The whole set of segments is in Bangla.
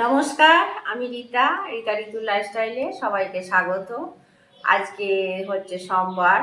নমস্কার, আমি রীতা রীতা ঋতু লাইফস্টাইলে সবাইকে স্বাগত। আজকে হচ্ছে সোমবার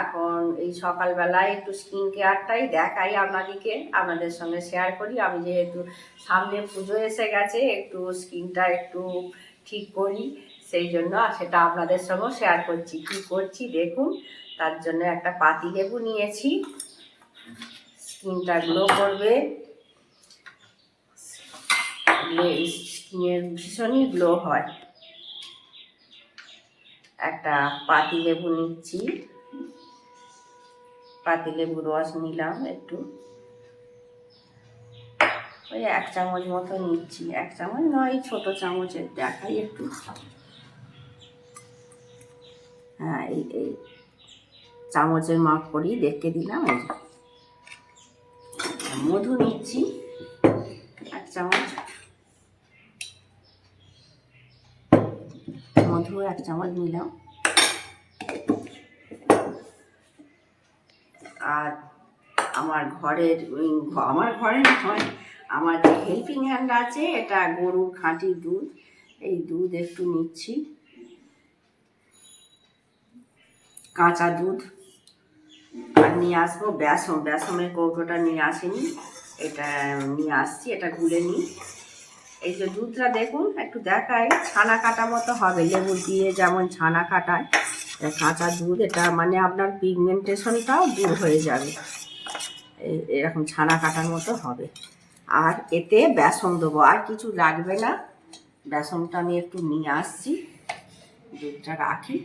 এখন এই সকালবেলায় একটু স্কিন কেয়ারটাই দেখাই আপনাদেরকে, আপনাদের সঙ্গে শেয়ার করি। আমি যেহেতু সামনে পুজো এসে গেছে, একটু স্কিনটা একটু ঠিক করি, সেই জন্য সেটা আপনাদের সঙ্গেও শেয়ার করছি। কি করছি দেখুন, তার জন্য একটা পাতি লেবু নিয়েছি। স্কিনটা গ্লো করবে। স্কিনের ভীষণই গ্লো হয়। একটা পাতি লেবু নিচ্ছি। পাতি লেবু রস নিলাম একটু। ওই এক চামচ মতো নিচ্ছি। এক চামচ নয়, ছোট চামচের দেখাই একটু। হ্যাঁ এই এই চামচের মাপ করেই দেখতে দিলাম। মধু নিচ্ছি। এক চামচ। মধু এক চামচ নিলাম আর আমার ঘরের আমার ঘরে নয়, আমার যে হেল্পিং হ্যান্ড আছে, এটা গরুর খাঁটি দুধ। এই দুধ একটু নিচ্ছি। কাঁচা দুধ। আর নিয়ে আসব বেসন। বেসনের কৌটোটা নিয়ে আসিনি। এটা, নিয়ে আসছি, এটা গুলে নিই। এই যে দুধটা দেখুন, একটু দেখায় ছানা কাটা মতো হবে, লেবু দিয়ে যেমন ছানা কাটায় কাঁচা দুধ, এটা মানে আপনার পিগমেন্টেশনটাও দূর হয়ে যাবে। এরকম ছানা কাটার মতো হবে। আর এতে বেসন দেবো। আর কিছু লাগবে না। বেসনটা আমি একটু নিয়ে আসছি। দুধটা রাখি।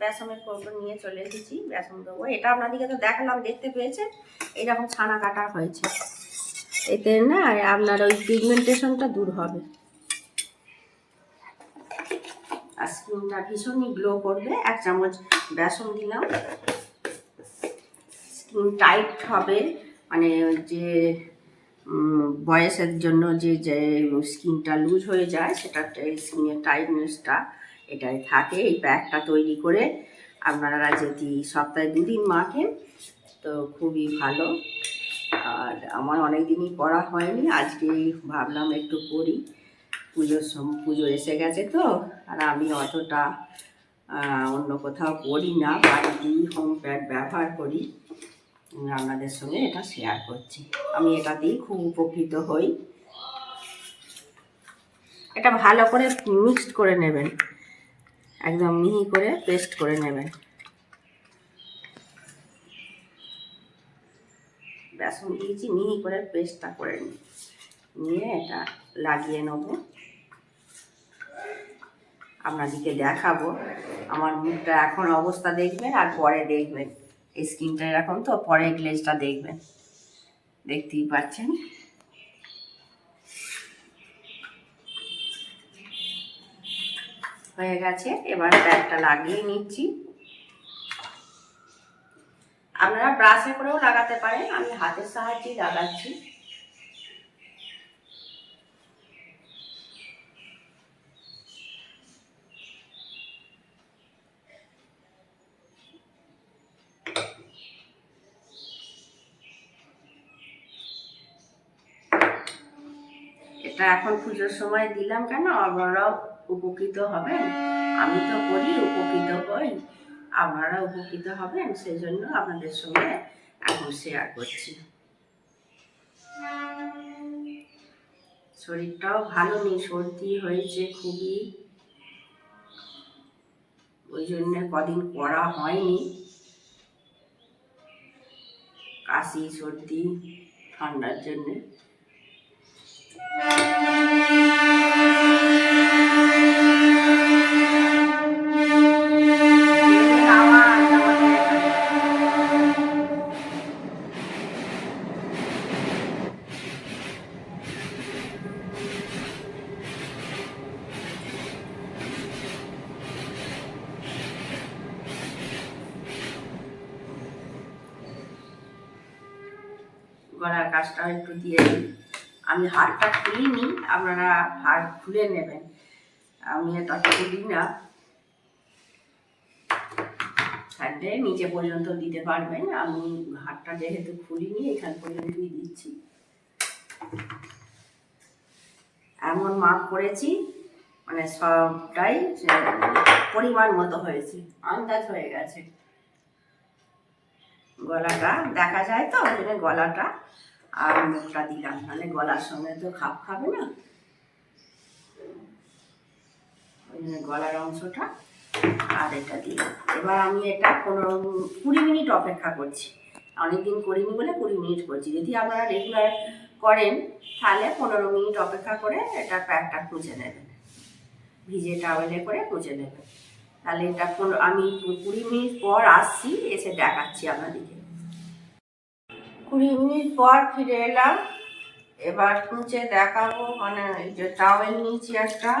বেসনের কৌটো নিয়ে চলে এসেছি, বেসন দেবো। এটা আপনাদেরকে তো দেখালাম, দেখতে পেয়েছেন? এইরকম ছানা কাটা হয়েছে। এতে না আপনার ওই পিগমেন্টেশনটা দূর হবে। আর স্কিনটা ভীষণই গ্লো করবে। এক চামচ বেসন দিলাম। স্কিন টাইট হবে। মানে যে বয়সের জন্য যে যে স্কিনটা লুজ হয়ে যায় সেটা স্কিনের টাইটনেসটা এটাই থাকে। এই প্যাকটা তৈরি করে আপনারা যদি সপ্তাহে দুদিন মাখেন, তো খুবই ভালো। আর আমার অনেক দিনই করা হয়নি আজকেই ভাবলাম একটু করি। পুজোর সম- পুজো এসে গেছে তো, আর আমি অতটা অন্য কোথাও করি না বাড়িতেই হোম প্যাড ব্যবহার করি আপনাদের সঙ্গে এটা শেয়ার করছি। আমি এটাতেই খুব উপকৃত হই। এটা ভালো করে মিক্সড করে নেবেন, একদম মিহি করে পেস্ট করে নেবেন। বেসন দিয়েছি মিহি করে পেস্টটা করে নিই নিয়ে এটা লাগিয়ে নেব। আপনাদেরকে দেখাবো। আমার মুখটা এখন অবস্থা দেখবেন আর পরে দেখবেন। এই স্কিনটা এরকম তো, পরে গ্লেজটা দেখবেন। দেখতেই পাচ্ছেন। হয়ে গেছে, এবার প্যাকটা লাগিয়ে নিচ্ছি। আপনারা ব্রাশে করেও লাগাতে পারেন। আমি হাতের সাহায্যেই লাগাচ্ছি। এটা এখন পুজোর সময় দিলাম কেন? আপনারাও উপকৃত হবেন। আমি তো করি, উপকৃত হই। আপনারা উপকৃত হবেন সেই জন্য আপনাদের সঙ্গে এখন শেয়ার করছি। শরীরটাও ভালো নেই, সর্দি হয়েছে খুবই। ওই জন্য কদিন করা হয়নি। কাশি, সর্দি, ঠান্ডার জন্যে। করার কাজটা একটু দিয়ে দিই আমি হাড়টা খুলিনি আপনারা হাড় খুলে নেবেন। আমি এটা খুলি না। থাকলে নিচে পর্যন্ত দিতে পারবেন। আমি হাড়টা যেহেতু খুলিনি, এখান পর্যন্তই দিচ্ছি। এমন মাপ করেছি মানে সবটাই পরিমাণ মতো হয়েছে, আন্দাজ হয়ে গেছে। গলাটা, দেখা যায় তো, ওই গলাটা আর মুখটা দিলাম। নাহলে গলার সঙ্গে তো খাপ খাবে না। ওই জন্য গলার অংশটা আর এটা দিলাম। এবার আমি এটা পনেরো কুড়ি মিনিট অপেক্ষা করছি। অনেকদিন করিনি বলে কুড়ি মিনিট করছি। যদি আপনারা রেগুলার করেন, তাহলে পনেরো মিনিট অপেক্ষা করে এটা প্যাকটা খুঁজে নেবেন। ভিজে টাওয়েলে করে খুঁজে নেবেন। তাহলে এটা আমি কুড়ি মিনিট পর আসছি, এসে দেখাচ্ছি আপনাদেরকে। কুড়ি মিনিট পর ফিরে এলাম। এবার খুঁজে দেখাবো মানে যে টাওয়েল নিয়েছি একটা,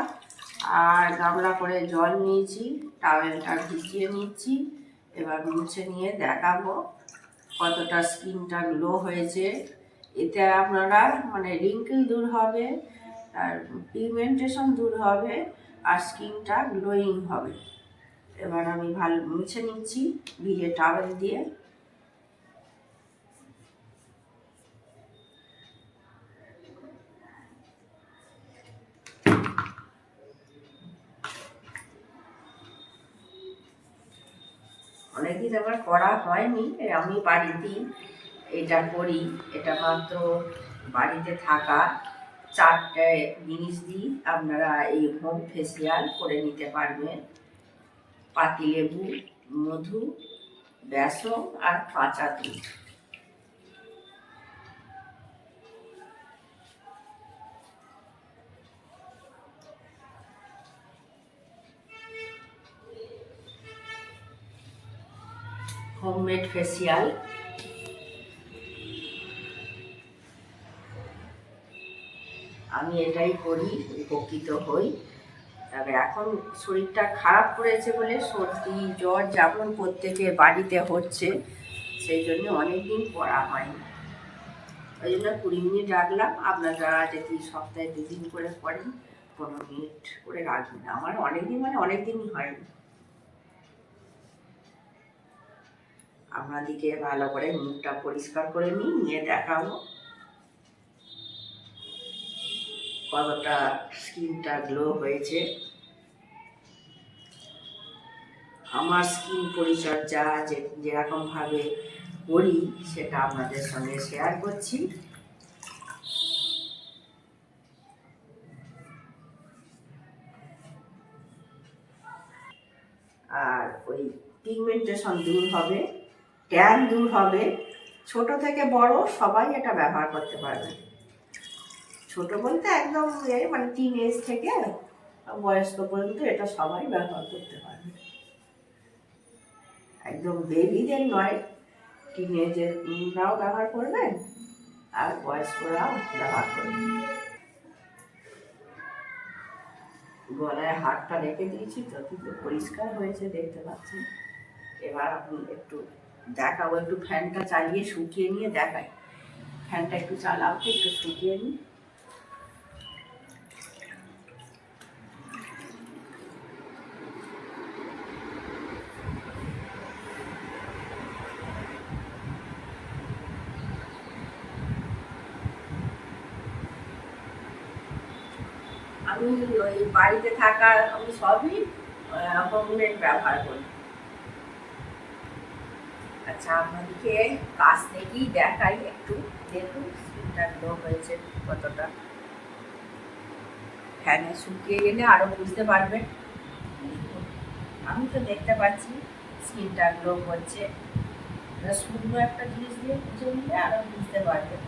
আর গামলা করে জল নিয়েছি টাওয়েলটা ভিজিয়ে নিচ্ছি। এবার মুছে নিয়ে দেখাবো কতটা স্কিনটা গ্লো হয়েছে। এতে আপনারা মানে রিঙ্কেল দূর হবে, আর পিগমেন্টেশন দূর হবে, আর স্কিনটা গ্লোয়িং হবে। এবার আমি ভালো মুছে নিচ্ছি ভিজে টাওয়েল দিয়ে। অনেকদিন আমার করা হয়নি, আমি বাড়িতেই এটা করি, এটা মাত্র বাড়িতে থাকা চারটে জিনিস দিই, আপনারা এই হোম ফেসিয়াল করে নিতে পারবেন। পাতিলেবু মধু বেসন আর কাঁচা দুধ। Homemade facial. আমি এটাই করি উপকৃত হই। তবে এখন শরীরটা খারাপ করেছে বলে সর্দি, জ্বর যেমন প্রত্যেকে বাড়িতে হচ্ছে, সেই জন্য অনেক দিন করা হয়নি। ওই জন্য কুড়ি মিনিট রাখলাম। আপনারা যদি সপ্তাহে দুদিন করে করেন পনেরো মিনিট করে রাখবেন। আমার অনেক দিন মানে অনেক দিনই হয়নি। আপনাদিকে ভালো করে মুখটা পরিষ্কার করে নিই নিয়ে দেখাবো। কতটা স্কিনটা গ্লো হয়েছে। আমার স্কিন পরিচর্যা যে যেরকমভাবে করি, সেটা আপনাদের সঙ্গে শেয়ার করছি। আর ওই পিগমেন্টেশন দূর হবে ট্যান দূর হবে। ছোট থেকে বড় সবাই এটা ব্যবহার করতে পারবে। ছোট বলতে একদম এ মানে টিন এজ থেকে বয়স্ক পর্যন্ত এটা সবাই ব্যবহার করতে পারবে। একদম বেবিদের নয় টিন এজেররাও ব্যবহার করবেন আর বয়স্করাও ব্যবহার করবেন গলায় হাতটা রেখে দিয়েছি তো কিন্তু পরিষ্কার হয়েছে দেখতে পাচ্ছি। এবার আপনি একটু দেখাবো, একটু ফ্যানটা চালিয়ে শুকিয়ে নিয়ে দেখাই। ফ্যানটা একটু চালাও একটু শুকিয়ে নিই। আমি ওই বাড়িতে থাকা আমি সবই হোমমেড ব্যবহার করি। আচ্ছা আপনাদেরকে কাছ থেকেই দেখাই একটু। দেখুন স্কিনটা গ্লো হয়েছে কতটা। ফ্যানে শুকিয়ে গেলে আরও বুঝতে পারবেন। আমি তো দেখতে পাচ্ছি স্কিনটা গ্লো হচ্ছে। শুকনো একটা জিনিস দিয়ে মুছে নিলে আরও বুঝতে পারবেন।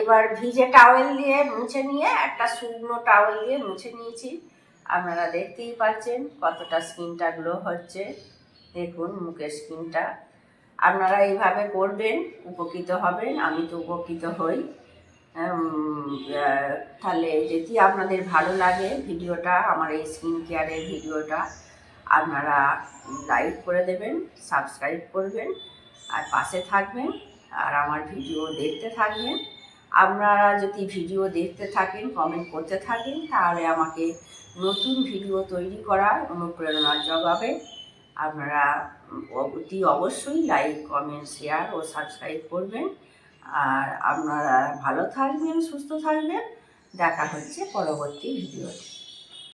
এবার ভিজে টাওয়েল দিয়ে মুছে নিয়ে একটা শুকনো টাওয়েল দিয়ে মুছে নিয়েছি। আপনারা দেখতেই পাচ্ছেন কতটা স্কিনটা গ্লো হচ্ছে। দেখুন মুখের স্কিনটা আপনারা এইভাবে করবেন, উপকৃত হবেন, আমি তো উপকৃত হই। তাহলে যদি আপনাদের ভালো লাগে ভিডিওটা, আমার এই স্কিন কেয়ারের ভিডিওটা, আপনারা লাইক করে দেবেন সাবস্ক্রাইব করবেন, আর পাশে থাকবেন, আর আমার ভিডিও দেখতে থাকবেন। আপনারা যদি ভিডিও দেখতে থাকেন কমেন্ট করতে থাকেন, তাহলে আমাকে নতুন ভিডিও তৈরি করার অনুপ্রেরণা জবাবে আপনারা অতি অবশ্যই লাইক কমেন্ট শেয়ার ও সাবস্ক্রাইব করবেন। আর আপনারা ভালো থাকবেন, সুস্থ থাকবেন। দেখা হচ্ছে পরবর্তী ভিডিওতে।